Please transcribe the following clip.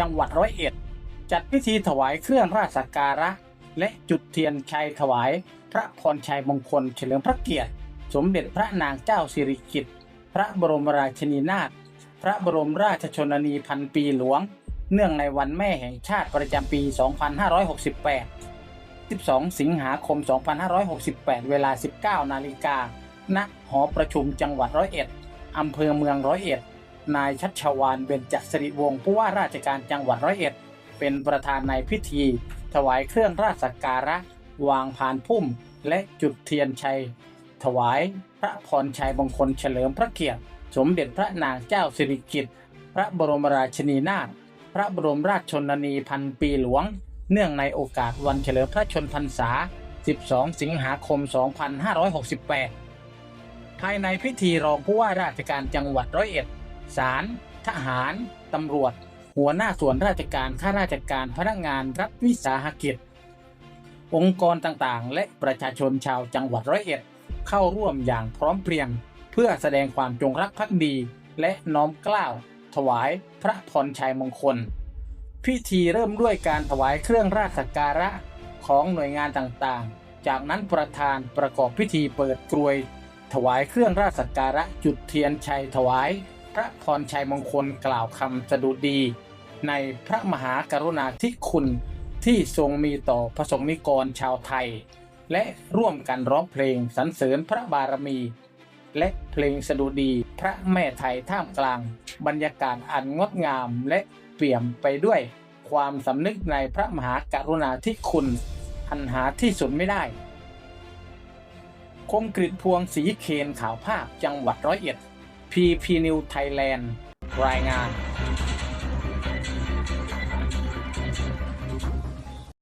จังหวัดร้อยเอ็ด จัดพิธีถวายเครื่องราชสักการะ และจุดเทียนชัยถวาย พระพรชัยมงคลเฉลิมพระเกียรติ สมเด็จพระนางเจ้าสิริกิติ์พระบรมราชินีนาถพระบรมราชชนนีพันปีหลวง เนื่องในวันแม่แห่งชาติประจำปี 2568 12 สิงหาคม 2568 เวลา 19 นาฬิกา ณ หอประชุมจังหวัดร้อยเอ็ด อำเภอเมืองร้อยเอ็ด นายชัชวานเบญจสิริวงศ์ผู้ว่าราชการจังหวัดร้อยเอ็ด เป็นประธานในพิธี ถวายเครื่องราชสักการะ วางพานพุ่ม และจุดเทียนชัย ถวายพระพรชัยมงคลเฉลิมพระเกียรติ สมเด็จพระนางเจ้าสิริกิติ์พระบรมราชินีนาถพระบรมราชชนนีพันปีหลวง เนื่องในโอกาสวันเฉลิมพระชนพรรษา 12 สิงหาคม 2568 ภายในพิธีรองผู้ว่าราชการจังหวัดร้อยเอ็ด ศาลทหาร ตำรวจ หัวหน้าส่วนราชการข้าราชการพนักงานรัฐวิสาหกิจ องค์กรต่างๆ และประชาชนชาวจังหวัดร้อยเอ็ด เข้าร่วมอย่างพร้อมเพรียง เพื่อแสดงความจงรักภักดี และน้อมเกล้าวถวายพระพรชัยมงคล พิธีเริ่มด้วยการถวายเครื่องราชสักการะของหน่วยงานต่างๆ จากนั้นประธานประกอบพิธีเปิดกรวย ถวายเครื่องราชสักการะจุดเทียนชัยถวาย พระพรชัยมงคลกล่าวคำสดุดี ในพระมหากรุณาธิคุณที่ทรงมีต่อพระสงฆ์นิกรชาวไทย และร่วมกันร้องเพลงสรรเสริญพระบารมี และเพลงสดุดีพระแม่ไทยท่ามกลาง บรรยากาศอันงดงามและเปี่ยมไปด้วยความสำนึกในพระมหากรุณาธิคุณอันหาที่สุดไม่ได้คมกริตพวงสีเคนข่าวภาพจังหวัดร้อยเอ็ด พีพีนิวไทยแลนด์รายงาน